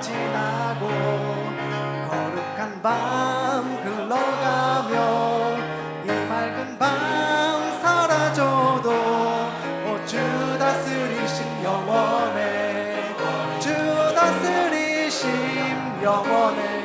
지나고 거룩한 밤 흘러가며 이 맑은 밤 사라져도 오주 다스리신 영원해 주 다스리신 영원해